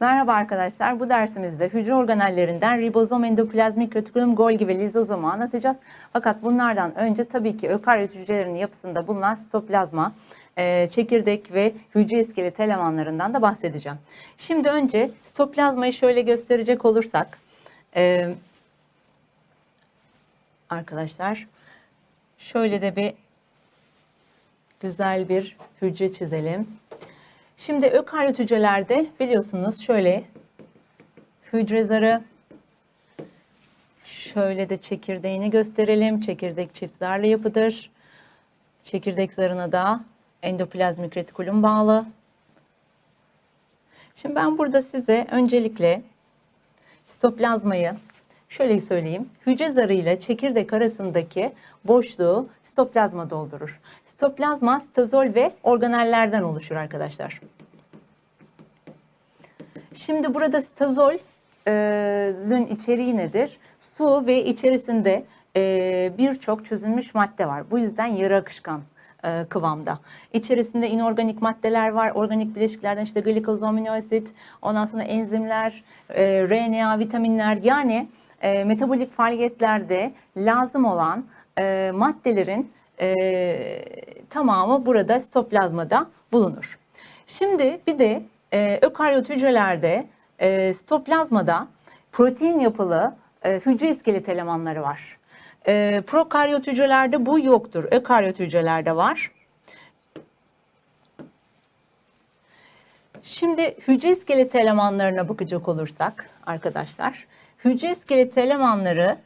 Merhaba arkadaşlar. Bu dersimizde hücre organellerinden ribozom, endoplazmik retikulum, Golgi ve lizozomu anlatacağız. Fakat bunlardan önce tabii ki ökaryot hücrelerin yapısında bulunan sitoplazma, e, çekirdek ve hücre iskelet elemanlarından da bahsedeceğim. Şimdi önce sitoplazmayı şöyle gösterecek olursak, e, arkadaşlar şöyle de bir güzel bir hücre çizelim. Şimdi ökaryot hücrelerde biliyorsunuz şöyle hücre zarı şöyle de çekirdeğini gösterelim. Çekirdek çift zarlı yapıdır. Çekirdek zarına da endoplazmik retikulum bağlı. Şimdi ben burada size öncelikle sitoplazmayı şöyle söyleyeyim. Hücre zarı ile çekirdek arasındaki boşluğu sitoplazma doldurur. Sitoplazma sitozol ve organellerden oluşur arkadaşlar. Şimdi burada sitozolün içeriği nedir? Su ve içerisinde e, birçok çözülmüş madde var. Bu yüzden yarı akışkan e, kıvamda. İçerisinde inorganik maddeler var. Organik bileşiklerden işte glikoz, amino asit, ondan sonra enzimler, e, RNA, vitaminler yani e, metabolik faaliyetlerde lazım olan e, maddelerin e, tamamı burada sitoplazmada bulunur. Şimdi bir de e, ökaryot hücrelerde e, sitoplazmada protein yapılı e, hücre iskelet elemanları var. E, prokaryot hücrelerde bu yoktur. Ökaryot hücrelerde var. Şimdi hücre iskelet elemanlarına bakacak olursak arkadaşlar, hücre iskelet elemanları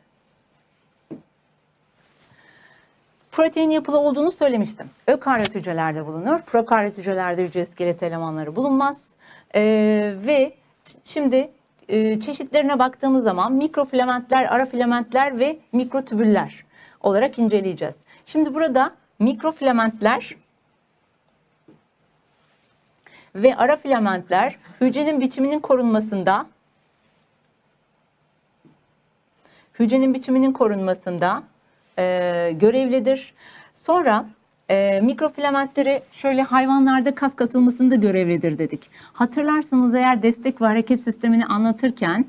protein yapılı olduğunu söylemiştim. Ökaryot hücrelerde bulunur. Prokaryot hücrelerde hücre iskelet elemanları bulunmaz. Ee, ve şimdi e, çeşitlerine baktığımız zaman mikrofilamentler, ara filamentler ve mikrotübüller olarak inceleyeceğiz. Şimdi burada mikrofilamentler ve ara filamentler hücrenin biçiminin korunmasında hücrenin biçiminin korunmasında e, görevlidir. Sonra e, mikrofilamentleri şöyle hayvanlarda kas katılmasında görevlidir dedik. Hatırlarsanız eğer destek ve hareket sistemini anlatırken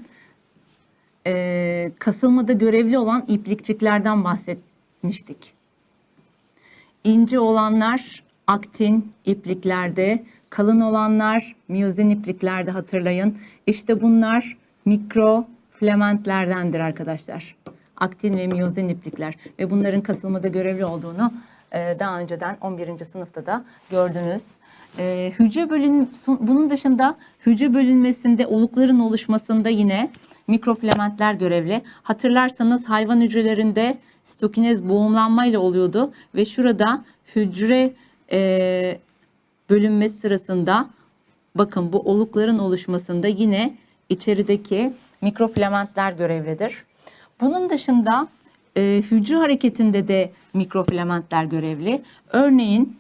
e, kasılmada görevli olan iplikçiklerden bahsetmiştik. İnce olanlar aktin ipliklerde, kalın olanlar miyozin ipliklerde hatırlayın. İşte bunlar mikrofilamentlerdendir arkadaşlar. Aktin ve miyozin iplikler ve bunların kasılmada görevli olduğunu e, daha önceden 11. sınıfta da gördünüz. E, hücre bölün bunun dışında hücre bölünmesinde olukların oluşmasında yine mikrofilamentler görevli. Hatırlarsanız hayvan hücrelerinde sitokinez boğumlanmayla oluyordu ve şurada hücre e, bölünmesi sırasında bakın bu olukların oluşmasında yine içerideki mikrofilamentler görevlidir. Bunun dışında e, hücre hareketinde de mikrofilamentler görevli. Örneğin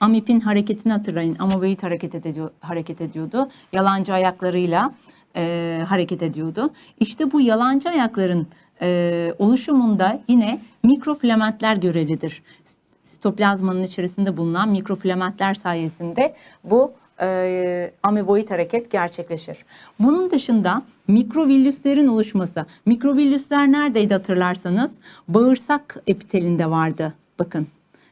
amipin hareketini hatırlayın. Amoeboid hareket, ediyor, hareket ediyordu. Yalancı ayaklarıyla e, hareket ediyordu. İşte bu yalancı ayakların e, oluşumunda yine mikrofilamentler görevlidir. Sitoplazmanın içerisinde bulunan mikrofilamentler sayesinde bu e, ameboid hareket gerçekleşir. Bunun dışında mikrovillüslerin oluşması. Mikrovillüsler neredeydi hatırlarsanız? Bağırsak epitelinde vardı. Bakın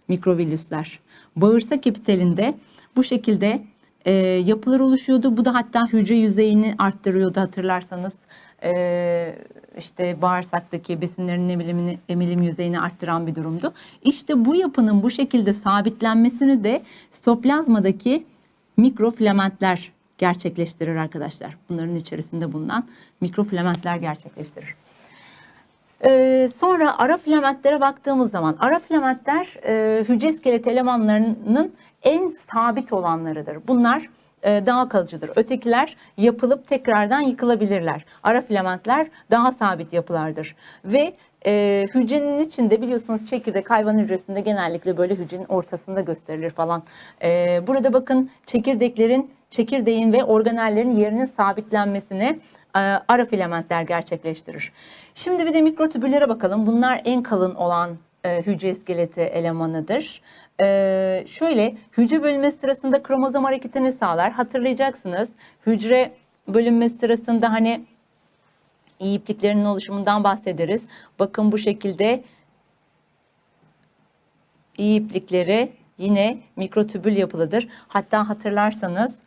mikrovillüsler. Bağırsak epitelinde bu şekilde e, yapılar oluşuyordu. Bu da hatta hücre yüzeyini arttırıyordu hatırlarsanız. E, işte bağırsaktaki besinlerin emilimini, emilim yüzeyini arttıran bir durumdu. İşte bu yapının bu şekilde sabitlenmesini de sitoplazmadaki mikrofilamentler gerçekleştirir arkadaşlar. Bunların içerisinde bulunan mikrofilamentler gerçekleştirir. Ee, sonra ara filamentlere baktığımız zaman ara filamentler e, hücre iskelet elemanlarının en sabit olanlarıdır. Bunlar e, daha kalıcıdır. Ötekiler yapılıp tekrardan yıkılabilirler. Ara filamentler daha sabit yapılardır. Ve e, hücrenin içinde biliyorsunuz çekirdek hayvan hücresinde genellikle böyle hücrenin ortasında gösterilir falan. E, burada bakın çekirdeklerin, çekirdeğin ve organellerin yerinin sabitlenmesini e, ara filamentler gerçekleştirir. Şimdi bir de mikrotübüllere bakalım. Bunlar en kalın olan e, hücre iskeleti elemanıdır. E, şöyle hücre bölünmesi sırasında kromozom hareketini sağlar. Hatırlayacaksınız hücre bölünmesi sırasında hani iyi ipliklerinin oluşumundan bahsederiz. Bakın bu şekilde iyi iplikleri yine mikrotübül yapılıdır. Hatta hatırlarsanız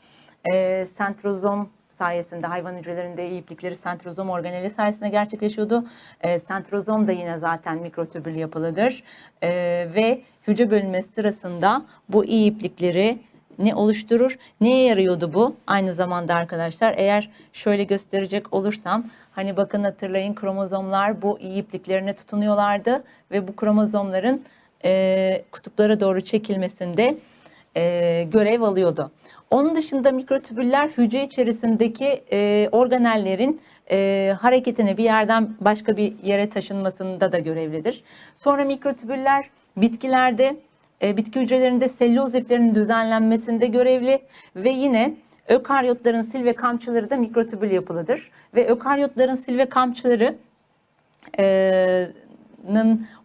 e, sentrozom sayesinde hayvan hücrelerinde iyi iplikleri sentrozom organeli sayesinde gerçekleşiyordu. E, sentrozom da yine zaten mikrotübül yapılıdır. E, ve hücre bölünmesi sırasında bu iyi iplikleri ne oluşturur? Neye yarıyordu bu? Aynı zamanda arkadaşlar eğer şöyle gösterecek olursam hani bakın hatırlayın kromozomlar bu iyi ipliklerine tutunuyorlardı ve bu kromozomların e, kutuplara doğru çekilmesinde e, görev alıyordu. Onun dışında mikrotübüller hücre içerisindeki e, organellerin e, hareketine bir yerden başka bir yere taşınmasında da görevlidir. Sonra mikrotübüller bitkilerde bitki hücrelerinde selüloz iplerinin düzenlenmesinde görevli ve yine ökaryotların sil ve kamçıları da mikrotübül yapılıdır. Ve ökaryotların sil ve kamçıları e,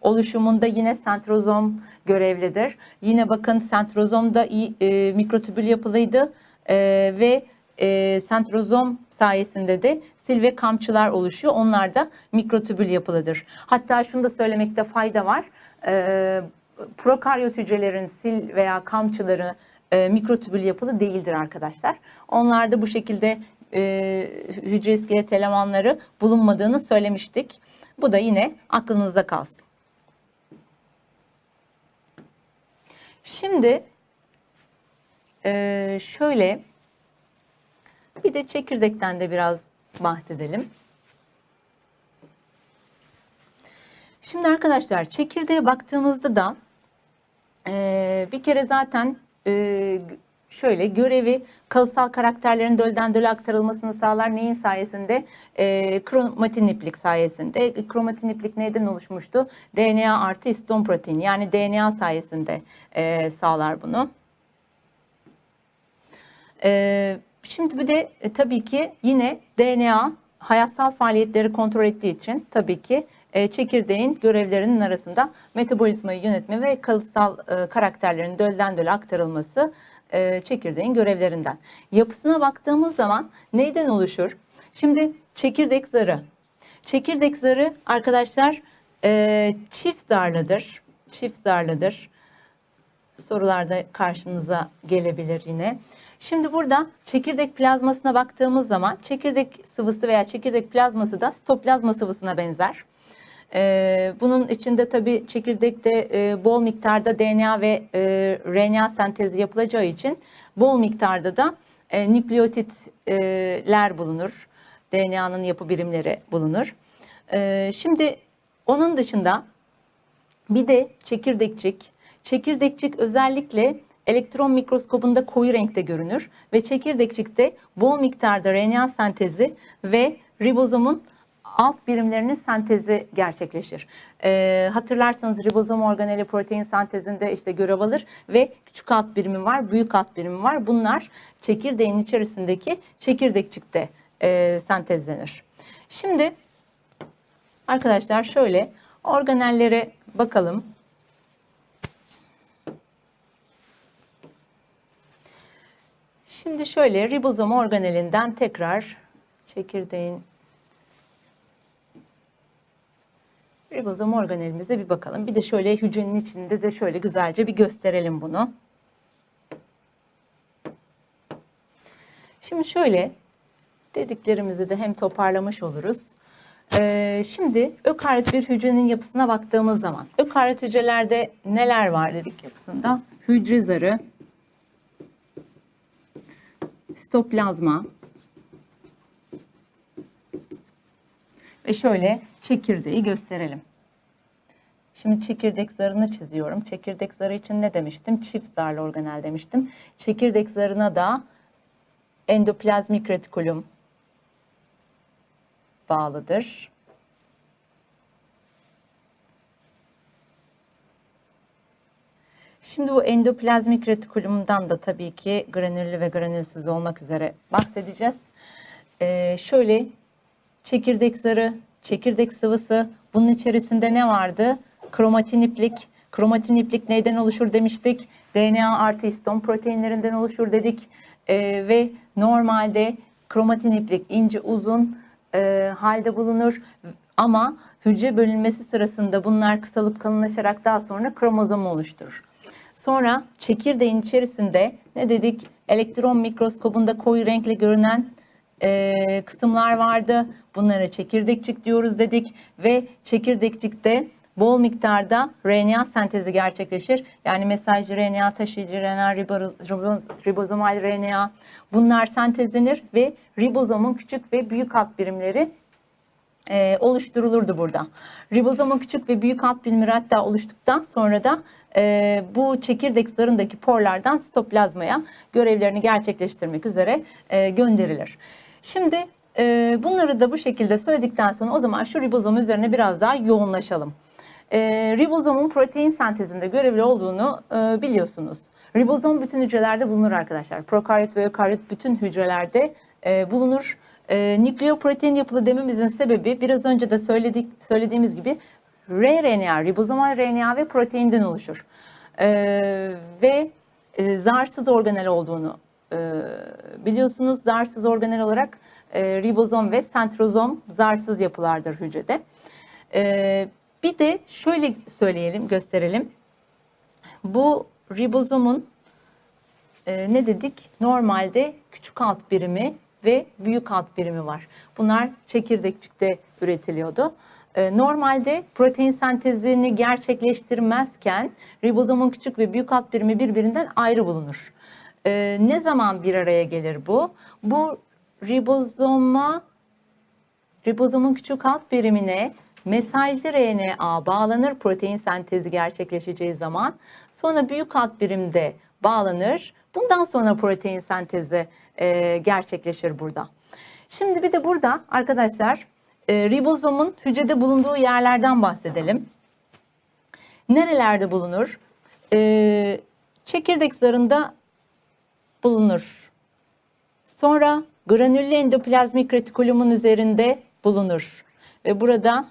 oluşumunda yine sentrozom görevlidir. Yine bakın sentrozom da e, mikrotübül yapılıydı e, ve e, sentrozom sayesinde de sil ve kamçılar oluşuyor. Onlar da mikrotübül yapılıdır. Hatta şunu da söylemekte fayda var. E, prokaryot hücrelerin sil veya kamçıları e, mikrotübül yapılı değildir arkadaşlar. Onlarda bu şekilde e, hücre iskelet elemanları bulunmadığını söylemiştik. Bu da yine aklınızda kalsın. Şimdi e, şöyle bir de çekirdekten de biraz bahsedelim. Şimdi arkadaşlar çekirdeğe baktığımızda da e, bir kere zaten e, şöyle görevi kalıtsal karakterlerin dölden döle aktarılmasını sağlar. Neyin sayesinde? E, kromatin iplik sayesinde. Kromatin iplik neyden oluşmuştu? DNA artı histon protein yani DNA sayesinde e, sağlar bunu. E, şimdi bir de e, tabii ki yine DNA hayatsal faaliyetleri kontrol ettiği için tabii ki e, çekirdeğin görevlerinin arasında metabolizmayı yönetme ve kalıtsal e, karakterlerin dölden döle aktarılması e, çekirdeğin görevlerinden. Yapısına baktığımız zaman neyden oluşur? Şimdi çekirdek zarı. Çekirdek zarı arkadaşlar çift zarlıdır. Çift zarlıdır. Sorularda karşınıza gelebilir yine. Şimdi burada çekirdek plazmasına baktığımız zaman çekirdek sıvısı veya çekirdek plazması da sitoplazma sıvısına benzer. Ee, bunun içinde tabii çekirdekte e, bol miktarda DNA ve e, RNA sentezi yapılacağı için bol miktarda da e, nükleotitler bulunur. DNA'nın yapı birimleri bulunur. E, şimdi onun dışında bir de çekirdekçik. Çekirdekçik özellikle elektron mikroskobunda koyu renkte görünür ve çekirdekçikte bol miktarda RNA sentezi ve ribozomun alt birimlerinin sentezi gerçekleşir. E, hatırlarsanız ribozom organeli protein sentezinde işte görev alır ve küçük alt birimi var, büyük alt birimi var. Bunlar çekirdeğin içerisindeki çekirdekçikte e, sentezlenir. Şimdi arkadaşlar şöyle organellere bakalım. Şimdi şöyle ribozom organelinden tekrar çekirdeğin ribozom organelimize bir bakalım. Bir de şöyle hücrenin içinde de şöyle güzelce bir gösterelim bunu. Şimdi şöyle dediklerimizi de hem toparlamış oluruz. Ee, şimdi ökaryot bir hücrenin yapısına baktığımız zaman ökaryot hücrelerde neler var dedik yapısında? Hücre zarı, sitoplazma ve şöyle çekirdeği gösterelim. Şimdi çekirdek zarını çiziyorum. Çekirdek zarı için ne demiştim? Çift zarlı organel demiştim. Çekirdek zarına da endoplazmik retikulum bağlıdır. Şimdi bu endoplazmik retikulumdan da tabii ki granüllü ve granülsüz olmak üzere bahsedeceğiz. Ee, şöyle çekirdek zarı, çekirdek sıvısı bunun içerisinde ne vardı? kromatin iplik. Kromatin iplik neyden oluşur demiştik. DNA artı histon proteinlerinden oluşur dedik. Ee, ve normalde kromatin iplik ince uzun e, halde bulunur. Ama hücre bölünmesi sırasında bunlar kısalıp kalınlaşarak daha sonra kromozom oluşturur. Sonra çekirdeğin içerisinde ne dedik? Elektron mikroskobunda koyu renkle görünen e, kısımlar vardı. Bunlara çekirdekçik diyoruz dedik ve çekirdekçikte bol miktarda RNA sentezi gerçekleşir. Yani mesajcı RNA, taşıyıcı RNA, ribo- ribo- ribozomal RNA bunlar sentezlenir ve ribozomun küçük ve büyük alt birimleri e, oluşturulurdu burada. Ribozomun küçük ve büyük alt birimleri hatta oluştuktan sonra da e, bu çekirdek zarındaki porlardan sitoplazmaya görevlerini gerçekleştirmek üzere e, gönderilir. Şimdi e, bunları da bu şekilde söyledikten sonra o zaman şu ribozom üzerine biraz daha yoğunlaşalım. E, ribozomun protein sentezinde görevli olduğunu e, biliyorsunuz. Ribozom bütün hücrelerde bulunur arkadaşlar. Prokaryot ve ökaryot bütün hücrelerde e, bulunur. E, nükleoprotein yapılı dememizin sebebi biraz önce de söyledik söylediğimiz gibi rRNA, ribozomal RNA ve proteinden oluşur. E, ve e, zarsız organel olduğunu e, biliyorsunuz. Zarsız organel olarak e, ribozom ve sentrozom zarsız yapılardır hücrede. E, bir de şöyle söyleyelim, gösterelim. Bu ribozomun e, ne dedik? Normalde küçük alt birimi ve büyük alt birimi var. Bunlar çekirdekçikte üretiliyordu. E, normalde protein sentezini gerçekleştirmezken ribozomun küçük ve büyük alt birimi birbirinden ayrı bulunur. E, ne zaman bir araya gelir bu? Bu ribozoma ribozomun küçük alt birimine mesajlı RNA bağlanır protein sentezi gerçekleşeceği zaman. Sonra büyük alt birimde bağlanır. Bundan sonra protein sentezi e, gerçekleşir burada. Şimdi bir de burada arkadaşlar e, ribozomun hücrede bulunduğu yerlerden bahsedelim. Nerelerde bulunur? E, çekirdek zarında bulunur. Sonra granüllü endoplazmik retikulumun üzerinde bulunur. Ve burada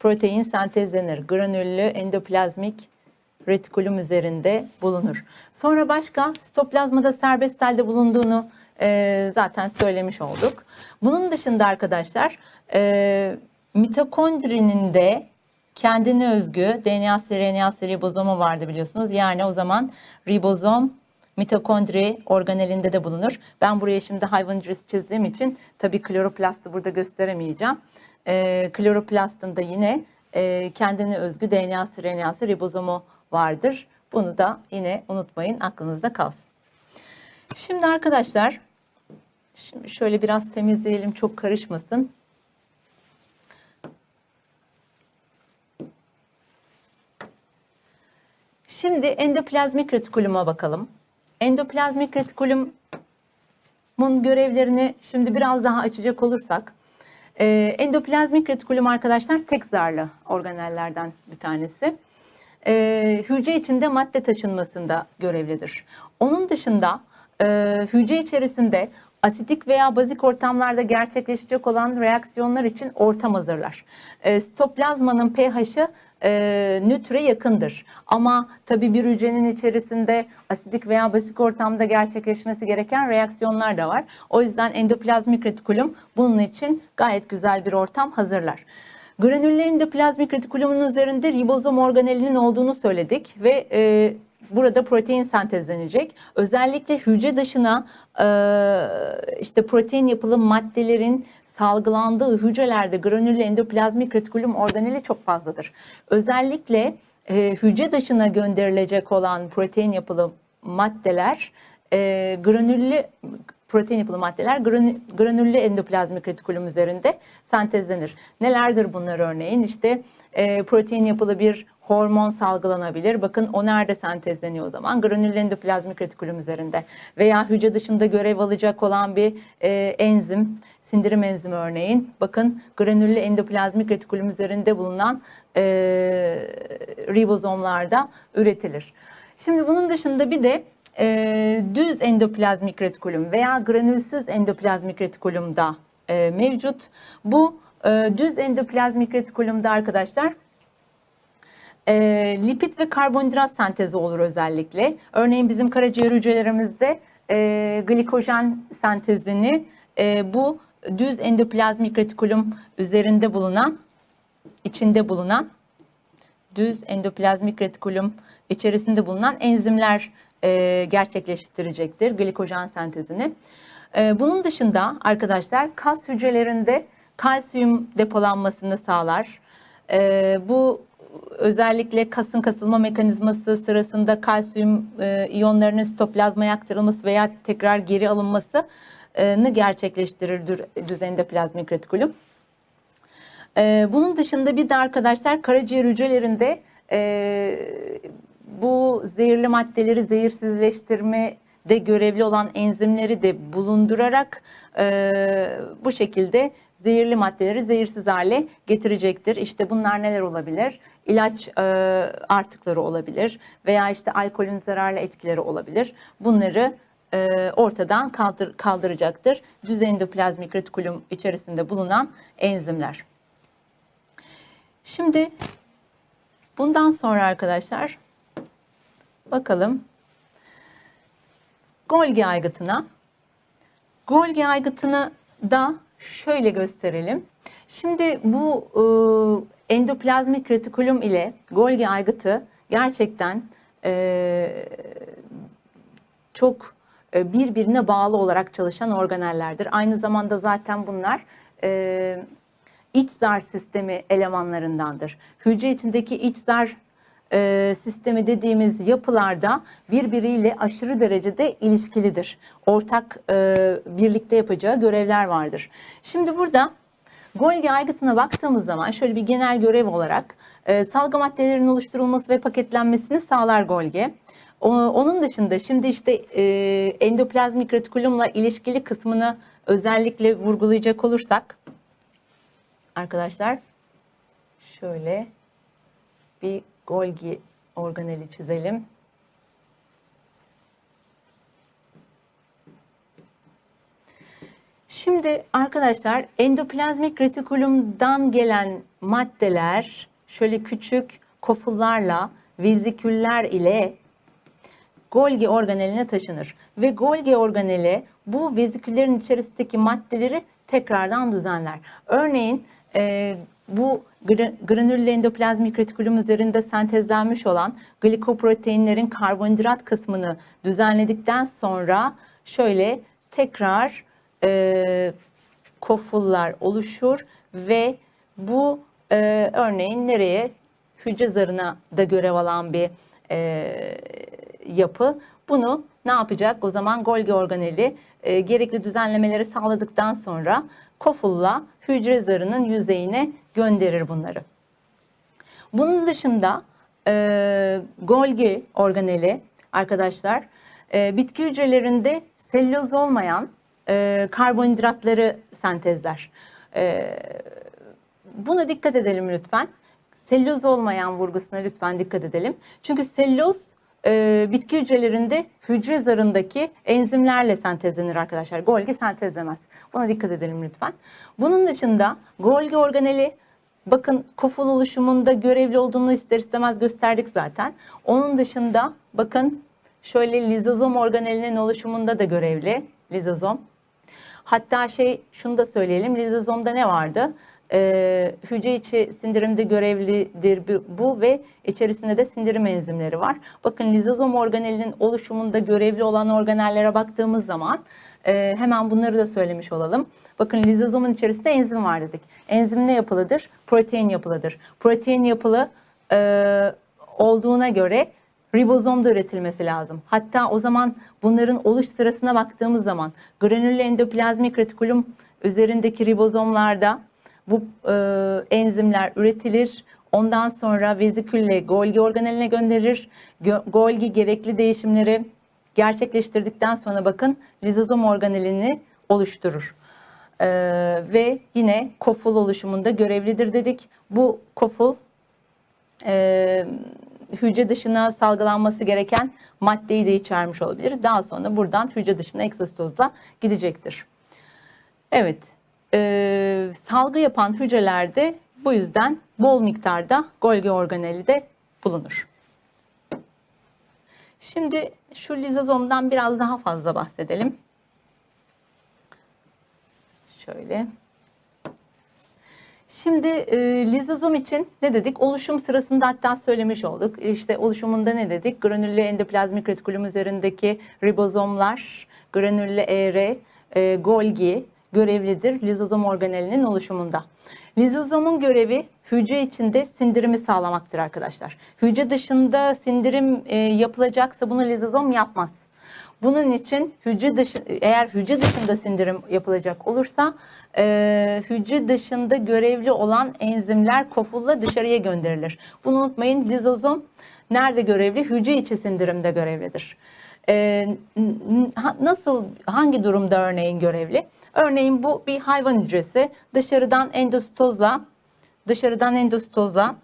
protein sentezlenir. Granüllü endoplazmik retikulum üzerinde bulunur. Sonra başka sitoplazmada serbest halde bulunduğunu e, zaten söylemiş olduk. Bunun dışında arkadaşlar e, mitokondrinin de kendine özgü DNA'sı, RNA'sı, ribozomu vardı biliyorsunuz. Yani o zaman ribozom mitokondri organelinde de bulunur. Ben buraya şimdi hayvan çizdiğim için tabii kloroplastı burada gösteremeyeceğim. E, kloroplastın da yine e, kendine özgü DNA'sı, RNA'sı, ribozomu vardır. Bunu da yine unutmayın aklınızda kalsın. Şimdi arkadaşlar şimdi şöyle biraz temizleyelim çok karışmasın. Şimdi endoplazmik retikuluma bakalım. Endoplazmik retikulumun görevlerini şimdi biraz daha açacak olursak e, endoplazmik retikulum arkadaşlar tek zarlı organellerden bir tanesi e, hücre içinde madde taşınmasında görevlidir. Onun dışında e, hücre içerisinde asidik veya bazik ortamlarda gerçekleşecek olan reaksiyonlar için ortam hazırlar. E, sitoplazmanın pH'i e, nötre yakındır. Ama tabii bir hücrenin içerisinde asidik veya bazik ortamda gerçekleşmesi gereken reaksiyonlar da var. O yüzden endoplazmik retikulum bunun için gayet güzel bir ortam hazırlar. Granüllü endoplazmik retikulumun üzerinde ribozom organelinin olduğunu söyledik ve e, burada protein sentezlenecek. Özellikle hücre dışına e, işte protein yapılı maddelerin salgılandığı hücrelerde granüllü endoplazmik retikulum organeli çok fazladır. Özellikle e, hücre dışına gönderilecek olan protein yapılı maddeler e, granüllü protein yapılı maddeler granü- granüllü endoplazmik retikulum üzerinde sentezlenir. Nelerdir bunlar örneğin? İşte e, protein yapılı bir hormon salgılanabilir. Bakın o nerede sentezleniyor o zaman? Granüllü endoplazmik retikulum üzerinde. Veya hücre dışında görev alacak olan bir e, enzim, sindirim enzimi örneğin. Bakın granüllü endoplazmik retikulum üzerinde bulunan e, ribozomlarda üretilir. Şimdi bunun dışında bir de e, düz endoplazmik retikulum veya granülsüz endoplazmik retikulum da e, mevcut. Bu e, düz endoplazmik retikulumda arkadaşlar e, lipid ve karbonhidrat sentezi olur özellikle. Örneğin bizim karaciğer hücrelerimizde e, glikojen sentezini e, bu düz endoplazmik retikulum üzerinde bulunan, içinde bulunan düz endoplazmik retikulum içerisinde bulunan enzimler e, gerçekleştirecektir glikojen sentezini. E, bunun dışında arkadaşlar kas hücrelerinde kalsiyum depolanmasını sağlar. E, bu özellikle kasın kasılma mekanizması sırasında kalsiyum e, iyonlarının sitoplazmaya aktarılması veya tekrar geri alınmasını gerçekleştirir dür- düz endoplazmik retikulum. Ee, bunun dışında bir de arkadaşlar karaciğer hücrelerinde e, bu zehirli maddeleri zehirsizleştirme de görevli olan enzimleri de bulundurarak e, bu şekilde zehirli maddeleri zehirsiz hale getirecektir. İşte bunlar neler olabilir? İlaç e, artıkları olabilir veya işte alkolün zararlı etkileri olabilir. Bunları e, ortadan kaldır, kaldıracaktır. Düz endoplazmik retikulum içerisinde bulunan enzimler. Şimdi bundan sonra arkadaşlar bakalım Golgi aygıtına. Golgi aygıtını da şöyle gösterelim. Şimdi bu e, endoplazmik retikulum ile Golgi aygıtı gerçekten e, çok e, birbirine bağlı olarak çalışan organellerdir. Aynı zamanda zaten bunlar e, iç zar sistemi elemanlarındandır. Hücre içindeki iç zar e, sistemi dediğimiz yapılarda birbiriyle aşırı derecede ilişkilidir. Ortak e, birlikte yapacağı görevler vardır. Şimdi burada Golgi aygıtına baktığımız zaman şöyle bir genel görev olarak e, salgı maddelerinin oluşturulması ve paketlenmesini sağlar Golgi. O- Onun dışında şimdi işte e, endoplazmik retikulumla ilişkili kısmını özellikle vurgulayacak olursak arkadaşlar şöyle bir Golgi organeli çizelim. Şimdi arkadaşlar endoplazmik retikulumdan gelen maddeler şöyle küçük kofullarla veziküller ile Golgi organeline taşınır ve Golgi organeli bu veziküllerin içerisindeki maddeleri tekrardan düzenler. Örneğin e, bu gra- granüllü endoplazmik retikulum üzerinde sentezlenmiş olan glikoproteinlerin karbonhidrat kısmını düzenledikten sonra şöyle tekrar e, kofullar oluşur ve bu e, örneğin nereye hücre zarına da görev alan bir e, yapı. Bunu ne yapacak? O zaman Golgi organeli e, gerekli düzenlemeleri sağladıktan sonra kofulla hücre zarının yüzeyine gönderir bunları. Bunun dışında e, Golgi organeli arkadaşlar e, bitki hücrelerinde selüloz olmayan e, karbonhidratları sentezler. E, buna dikkat edelim lütfen. Selüloz olmayan vurgusuna lütfen dikkat edelim. Çünkü selüloz e, bitki hücrelerinde hücre zarındaki enzimlerle sentezlenir arkadaşlar. Golgi sentezlemez. Buna dikkat edelim lütfen. Bunun dışında Golgi organeli bakın koful oluşumunda görevli olduğunu ister istemez gösterdik zaten. Onun dışında bakın şöyle lizozom organelinin oluşumunda da görevli. Lizozom. Hatta şey şunu da söyleyelim. Lizozomda ne vardı? Ee, hücre içi sindirimde görevlidir bu ve içerisinde de sindirim enzimleri var. Bakın lizozom organelinin oluşumunda görevli olan organellere baktığımız zaman e, hemen bunları da söylemiş olalım. Bakın lizozomun içerisinde enzim var dedik. Enzim ne yapılıdır? Protein yapılıdır. Protein yapılı e, olduğuna göre ribozom da üretilmesi lazım. Hatta o zaman bunların oluş sırasına baktığımız zaman granüllü endoplazmik retikulum üzerindeki ribozomlarda bu e, enzimler üretilir. Ondan sonra vezikülle Golgi organeline gönderir. Gö- Golgi gerekli değişimleri gerçekleştirdikten sonra bakın lizozom organelini oluşturur. E, ve yine koful oluşumunda görevlidir dedik. Bu koful e, hücre dışına salgılanması gereken maddeyi de içermiş olabilir. Daha sonra buradan hücre dışına egzositozla gidecektir. Evet, e, salgı yapan hücrelerde bu yüzden bol miktarda Golgi organeli de bulunur. Şimdi şu lizozomdan biraz daha fazla bahsedelim. Şöyle. Şimdi e, lizozom için ne dedik? Oluşum sırasında hatta söylemiş olduk. İşte oluşumunda ne dedik? Granüllü endoplazmik retikulum üzerindeki ribozomlar, granüllü ER, e, Golgi görevlidir lizozom organelinin oluşumunda. Lizozomun görevi hücre içinde sindirimi sağlamaktır arkadaşlar. Hücre dışında sindirim e, yapılacaksa bunu lizozom yapmaz. Bunun için hücre dışı, eğer hücre dışında sindirim yapılacak olursa e, hücre dışında görevli olan enzimler kofulla dışarıya gönderilir. Bunu unutmayın lizozom nerede görevli? Hücre içi sindirimde görevlidir. E, nasıl, hangi durumda örneğin görevli? Örneğin bu bir hayvan hücresi dışarıdan endositozla dışarıdan endositozla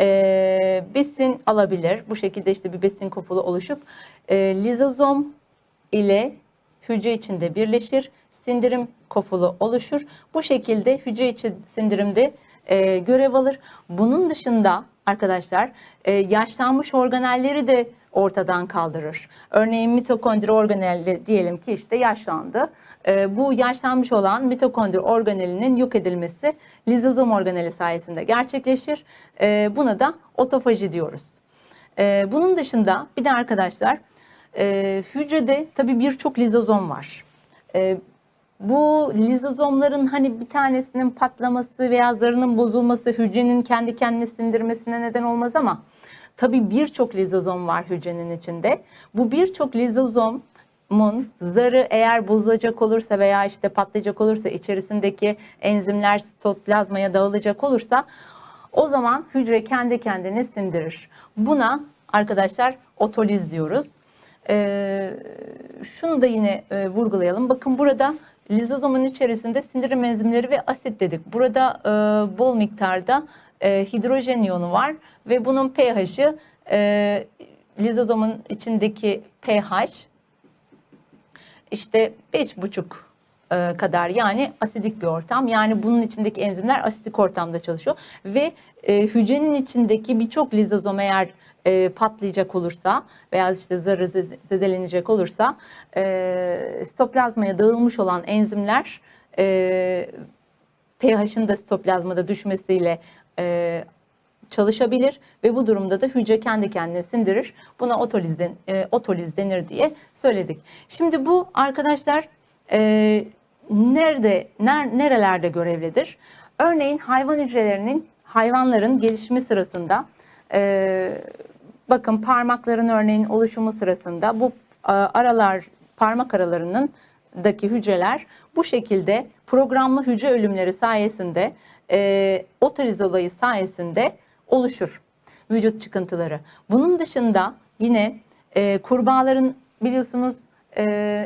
e, besin alabilir. Bu şekilde işte bir besin kofulu oluşup e, lizozom ile hücre içinde birleşir. Sindirim kofulu oluşur. Bu şekilde hücre içi sindirimde e, görev alır. Bunun dışında arkadaşlar e, yaşlanmış organelleri de ortadan kaldırır. Örneğin mitokondri organeli diyelim ki işte yaşlandı. E, bu yaşlanmış olan mitokondri organelinin yok edilmesi lizozom organeli sayesinde gerçekleşir. E, buna da otofaji diyoruz. E, bunun dışında bir de arkadaşlar e, hücrede tabii birçok lizozom var. E, bu lizozomların hani bir tanesinin patlaması veya zarının bozulması hücrenin kendi kendine sindirmesine neden olmaz ama tabii birçok lizozom var hücrenin içinde. Bu birçok lizozomun zarı eğer bozulacak olursa veya işte patlayacak olursa içerisindeki enzimler sitoplazmaya dağılacak olursa o zaman hücre kendi kendine sindirir. Buna arkadaşlar otoliz diyoruz. Ee, şunu da yine e, vurgulayalım. Bakın burada lizozomun içerisinde sindirim enzimleri ve asit dedik. Burada e, bol miktarda e, hidrojen iyonu var ve bunun pH'i e, lizozomun içindeki pH işte 5,5 e, kadar yani asidik bir ortam. Yani bunun içindeki enzimler asidik ortamda çalışıyor ve e, hücrenin içindeki birçok lizozom eğer e, patlayacak olursa veya işte zarı zede- zedelenecek olursa e, sitoplazmaya dağılmış olan enzimler e, pH'in de sitoplazmada düşmesiyle e, çalışabilir ve bu durumda da hücre kendi kendine sindirir. Buna otoliz, den- e, otoliz denir diye söyledik. Şimdi bu arkadaşlar e, nerede ner, nerelerde görevlidir? Örneğin hayvan hücrelerinin hayvanların gelişimi sırasında e, bakın parmakların örneğin oluşumu sırasında bu e, aralar parmak aralarının daki hücreler bu şekilde programlı hücre ölümleri sayesinde e, otoliz olayı sayesinde oluşur vücut çıkıntıları. Bunun dışında yine e, kurbağaların biliyorsunuz e,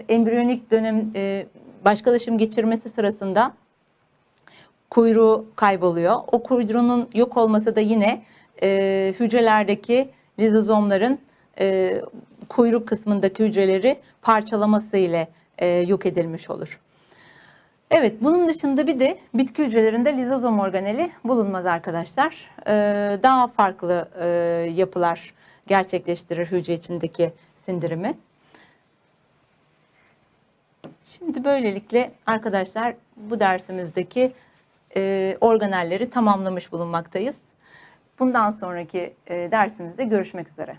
embriyonik dönem e, başkalaşım geçirmesi sırasında kuyruğu kayboluyor. O kuyruğunun yok olması da yine e, hücrelerdeki lizozomların e, kuyruk kısmındaki hücreleri parçalaması ile e, yok edilmiş olur. Evet, bunun dışında bir de bitki hücrelerinde lizozom organeli bulunmaz arkadaşlar. Ee, daha farklı e, yapılar gerçekleştirir hücre içindeki sindirimi. Şimdi böylelikle arkadaşlar bu dersimizdeki e, organelleri tamamlamış bulunmaktayız. Bundan sonraki dersimizde görüşmek üzere.